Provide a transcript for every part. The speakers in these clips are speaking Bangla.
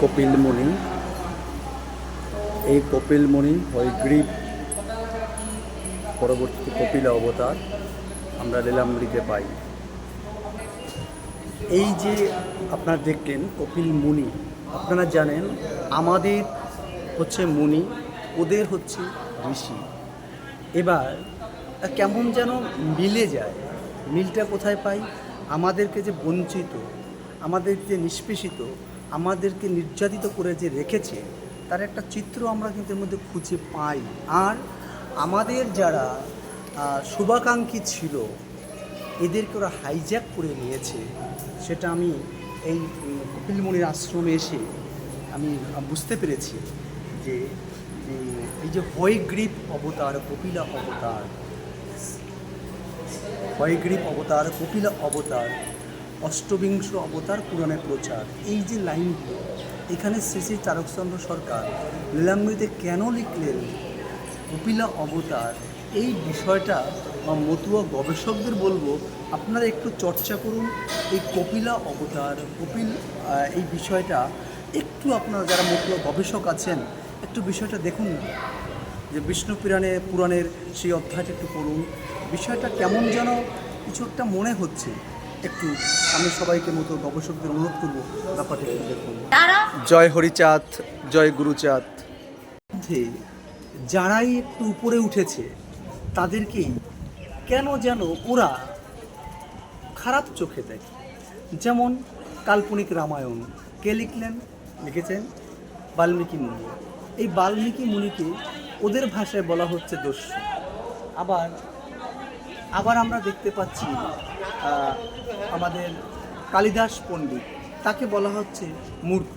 কপিলমণি এই কপিলমণি হয়গ্রীব পরবর্তী কপিল অবতার আমরা লীলামৃতে পাই। এই যে আপনারা দেখলেন কপিল মুনি, আপনারা জানেন আমাদের হচ্ছে মুনি, ওদের হচ্ছে ঋষি। এবার, কেমন যেন মিলে যায়। মিলটা কোথায় পাই? আমাদেরকে যে বঞ্চিত, আমাদের যে নিষ্পেষিত, আমাদেরকে নির্যাতিত করে যে রেখেছে, তার একটা চিত্র আমরা কিন্তু এর মধ্যে খুঁজে পাই। আর আমাদের যারা শুভাকাঙ্ক্ষী ছিল, এদেরকে ওরা হাইজ্যাক করে নিয়েছে। সেটা আমি এই কপিলমণির আশ্রমে এসে আমি বুঝতে পেরেছি যে, এই যে হয়গ্রীব অবতার, কপিলা অবতার হয়গ্রীব অবতার, কপিলা অবতার, অষ্টবিংশ অবতার পুরাণে প্রচার। এই যে লাইনগুলো, এখানে শ্রী শ্রী তারকচন্দ্র সরকার লীলামৃতে কেন লিখলেন কপিলা অবতার? এই বিষয়টা মতুয়া গবেষকদের বলব, আপনারা একটু চর্চা করুন এই কপিলা অবতার, কপিল এই বিষয়টা। একটু আপনারা যারা মতুয়া গবেষক আছেন, একটু বিষয়টা দেখুন যে বিষ্ণু পুরাণে পুরাণের সেই অধ্যায়টা একটু পড়ুন। বিষয়টা কেমন যেন কিছু একটা মনে হচ্ছে। একটু আমি সবাইকে মতো গবেষকদের অনুরোধ করব ব্যাপারটা একটু দেখুন। জয় হরিচাঁদ জয় গুরুচাঁদ। মধ্যে যারাই একটু উপরে উঠেছে তাদেরকেই কেন যেন ওরা খারাপ চোখে দেখে। যেমন কাল্পনিক রামায়ণ কে লিখলেন লিখেছেন? বাল্মীকি মুনি। এই বাল্মীকি মুনিকে ওদের ভাষায় বলা হচ্ছে দস্যু। আবার আবার আমরা দেখতে পাচ্ছি আমাদের কালিদাস পণ্ডিত, তাকে বলা হচ্ছে মূর্খ,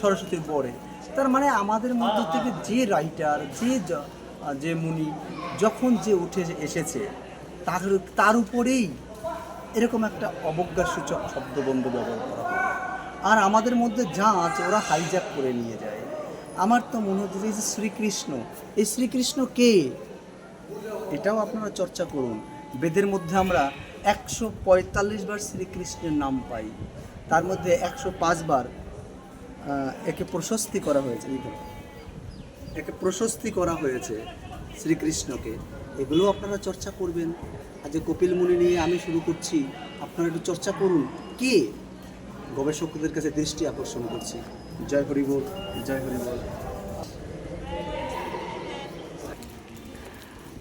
সরস্বতীর পরে তার মানে আমাদের মধ্য থেকে যে রাইটার যে যে মুনি যখন যে উঠে এসেছে, তার তার উপরেই এরকম একটা অবজ্ঞাসূচক শব্দবন্ধ ব্যবহার করা হয়। আর আমাদের মধ্যে যা আছে ওরা হাইজ্যাক করে নিয়ে যায়। আমার তো মনে হচ্ছে যে শ্রীকৃষ্ণ এই শ্রীকৃষ্ণ কে? এটাও আপনারা চর্চা করুন। বেদের মধ্যে আমরা একশো পঁয়তাল্লিশ বার শ্রীকৃষ্ণের নাম পাই। তার মধ্যে একশো আহ, একে প্রশস্তি করা হয়েছে। একে প্রশস্তি করা হয়েছে শ্রীকৃষ্ণকে। এগুলো আপনারা চর্চা করবেন। আজ কপিল মুনি নিয়ে আমি শুরু করছি আপনারা একটু চর্চা করুন। কে? গবেষকদের কাছে দৃষ্টি আকর্ষণ করছি। জয় হরি জয় হরি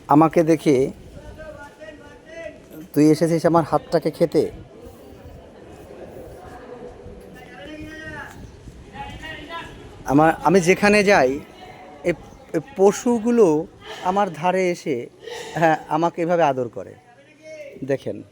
আমাকে দেখে তুই এসেছিস আমার হাতটাকে খেতে? আমার, আমি যেখানে যাই এই পশুগুলো আমার ধারে এসে হ্যাঁ আমাকে এভাবে আদর করে। দেখেন।